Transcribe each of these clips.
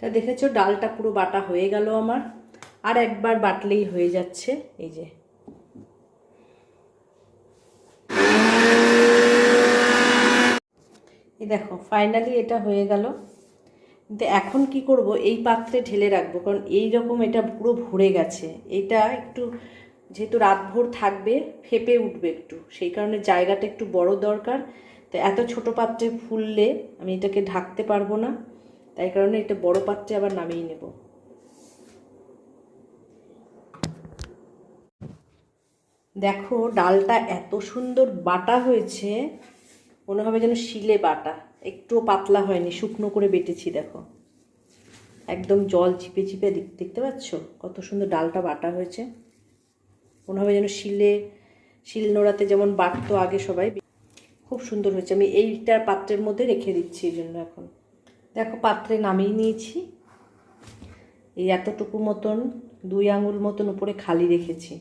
তা দেখেছ, ডালটা পুরো বাটা হয়ে গেল আমার। আর একবার বাটলেই হয়ে যাচ্ছে, এই যে। দেখো ফাইনালি এটা হয়ে গেল। কিন্তু এখন কি করব, এই পাত্রে ঢেলে রাখব, কারণ এই রকম এটা পুরো ভরে গেছে। এটা একটু, যেহেতু রাতভর থাকবে, ফেপে উঠবে একটু। সেই কারণে জায়গাটা একটু বড় দরকার। তো এত ছোট পাত্রে ফুললে আমি এটাকে ঢাকতে পারব না। তাই কারণে এটা বড় পাত্রে আবার নামিয়ে নেব। দেখো, ডালটা এত সুন্দর বাটা হয়েছে, মনে হবে যেন শিলে বাটা, একটুও পাতলা হয়নি, শুকনো করে বেটেছি, দেখো। একদম জল চিপে চিপে দেখ- দেখতে পাচ্ছ? কত সুন্দর ডালটা বাটা হয়েছে। মনে হবে যেন শিলে, শিল নোড়াতে যেমন বাটতো আগে সবাই, খুব সুন্দর হয়েছে। আমি এইটার পাত্রের মধ্যে রেখে দিচ্ছি এই জন্য এখন। দেখো পাত্রে নামিয়ে নিয়েছি। এই এতটুকু মতন, দুই আঙুল মতন উপরে খালি রেখেছি।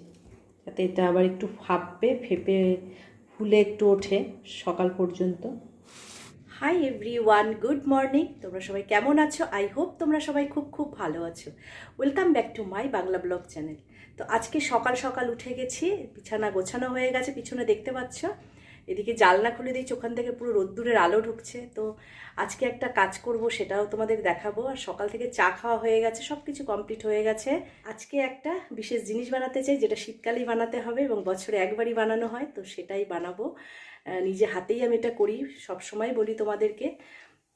যাতে এটা আবার একটু ফাঁপবে, ফেপে, ফুলে একটু ওঠে সকাল পর্যন্ত। Hi everyone good morning তোমরা সবাই কেমন আছো? আই হোপ তোমরা সবাই খুব খুব ভালো আছো। Welcome back to my Bangla blog channel তো আজকে সকাল সকাল উঠে গেছি, বিছানা গোছানো হয়ে গেছে, পিছনে দেখতে পাচ্ছ? এদিকে জালনা খুলে দিয়েছি, ওখান থেকে পুরো রোদ্দুরের আলো ঢুকছে। তো আজকে একটা কাজ করব, সেটাও তোমাদের দেখাবো। আর সকাল থেকে চা খাওয়া হয়ে গেছে সব কিছু কমপ্লিট হয়ে গেছে। আজকে একটা বিশেষ জিনিস বানাতে চাই, যেটা শীতকালেই বানাতে হবে এবং বছরে একবারই বানানো হয়, তো সেটাই বানাবো। নিজে হাতেই আমি এটা করি সব সময় বলি তোমাদেরকে।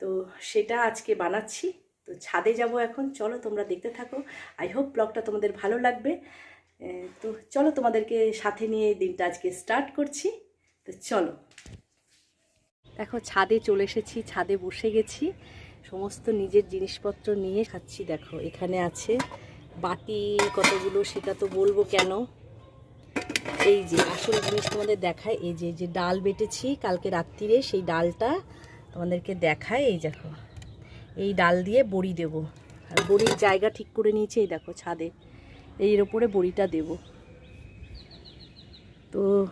তো সেটা আজকে বানাচ্ছি। তো ছাদে যাব এখন, চলো তোমরা দেখতে থাকো। আই হোপ ব্লগটা তোমাদের ভালো লাগবে। তো চলো তোমাদেরকে সাথে নিয়ে দিনটা আজকে স্টার্ট করছি। তো চলো। দেখো, ছাদে চলে এসেছি, ছাদে বসে গেছি। সমস্ত নিজের জিনিসপত্র নিয়ে খাচ্ছি, দেখো, এখানে আছে বাটি, কতগুলো, সেটা তো বলব কেন? এই যে, আসল জিনিস তোমাদের দেখায় এই যে যে ডাল বেটেছি কালকে রাত্রিরে, সেই ডালটা তোমাদেরকে দেখায় এই দেখো। এই ডাল দিয়ে বড়ি দেব। আর বড়ির জায়গা ঠিক করে নিয়েছি, এই দেখো ছাদে। এর ওপরে বড়িটা দেব। তো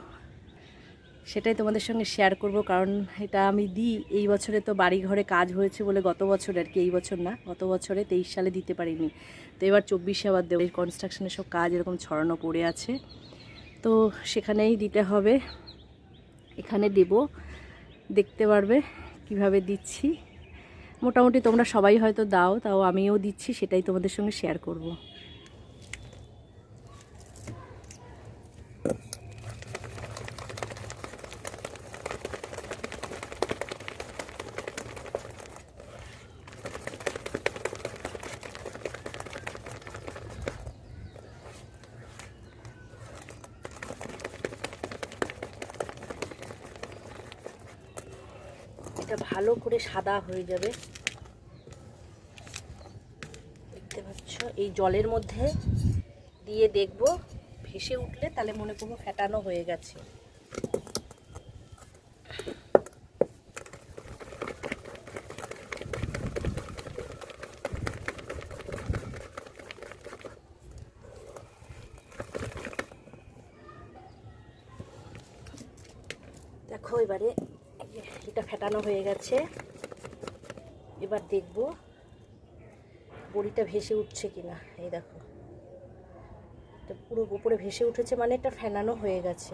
সেটাই তোমাদের সঙ্গে শেয়ার করব, কারণ এটা আমি দিই। এই বছরে তো বাড়ি ঘরে কাজ হয়েছে বলে গত বছর আর কি, এই বছর না, গত বছরে তেইশ সালে দিতে পারিনি। তো এবার চব্বিশে আবার দেবো। কনস্ট্রাকশনের সব কাজ এরকম ছড়ানো পড়ে আছে। তো সেখানেই দিতে হবে। এখানে দেব। দেখতে পারবে কীভাবে দিচ্ছি। মোটামুটি তোমরা সবাই হয়তো দাও, তাও আমিও দিচ্ছি, সেটাই তোমাদের সঙ্গে শেয়ার করব। এটা ভালো করে সাদা হয়ে যাবে। দেখতে পাচ্ছ? এই জলের মধ্যে দিয়ে দেখব। ভেসে উঠলে তাহলে মনে করব ফেটানো হয়ে গেছে। দেখো এবারে এটা ফেটানো হয়ে গেছে। এবার দেখব বড়িটা ভেসে উঠছে কিনা। এই দেখো। পুরো উপরে ভেসে উঠেছে মানে এটা ফেনানো হয়ে গেছে।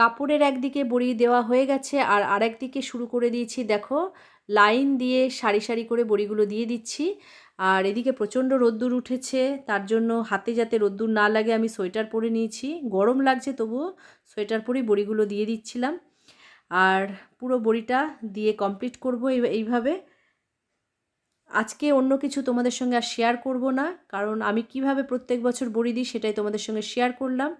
কাপড়ের একদিকে বড়ি দেওয়া হয়ে গেছে আর আরেকদিকে শুরু করে দিয়েছি, দেখো, লাইন দিয়ে সারি সারি করে বড়িগুলো দিয়ে দিচ্ছি। আর এদিকে প্রচণ্ড রোদ্দুর উঠেছে, তার জন্য হাতে যাতে রোদ্দুর না লাগে আমি সোয়েটার পরে নিয়েছি। গরম লাগছে তবুও সোয়েটার পরেই বড়িগুলো দিয়ে দিচ্ছিলাম। আর পুরো বড়িটা দিয়ে কমপ্লিট করব এইভাবে। আজকে অন্য কিছু তোমাদের সঙ্গে আর শেয়ার করব না, কারণ আমি কীভাবে প্রত্যেক বছর বড়ি দিই সেটাই তোমাদের সঙ্গে শেয়ার করলাম।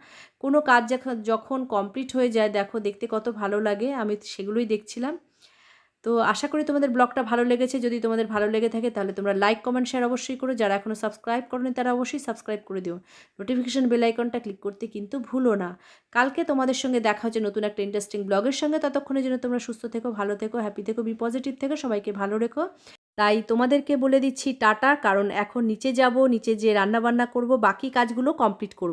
কোনো কাজ যখন কমপ্লিট হয়ে যায়, দেখো দেখতে কত ভালো লাগে, আমি সেগুলোই দেখছিলাম। তো আশা করি তোমাদের ব্লগটা ভালো লেগেছে, যদি তোমাদের ভালো লেগে থাকে তাহলে তোমরা লাইক কমেন্ট শেয়ার অবশ্যই করো, যারা এখনও সাবস্ক্রাইব করোনি তারা অবশ্যই সাবস্ক্রাইব করে দিও। নোটিফিকেশান বেল আইকনটা ক্লিক করতে কিন্তু ভুলো না। কালকে তোমাদের সঙ্গে দেখা হচ্ছে নতুন একটা ইন্টারেস্টিং ব্লগের সঙ্গে ততক্ষণে যেন তোমরা সুস্থ থেকো, ভালো থেকো হ্যাপি থেকো বি পজিটিভ থেকো, সবাইকে ভালো রেখো। তাই তোমাদেরকে বলে দিচ্ছি টাটা, কারণ এখন নিচে যাব, নিচে যে রান্না বান্না করব, বাকি কাজগুলো কমপ্লিট করব।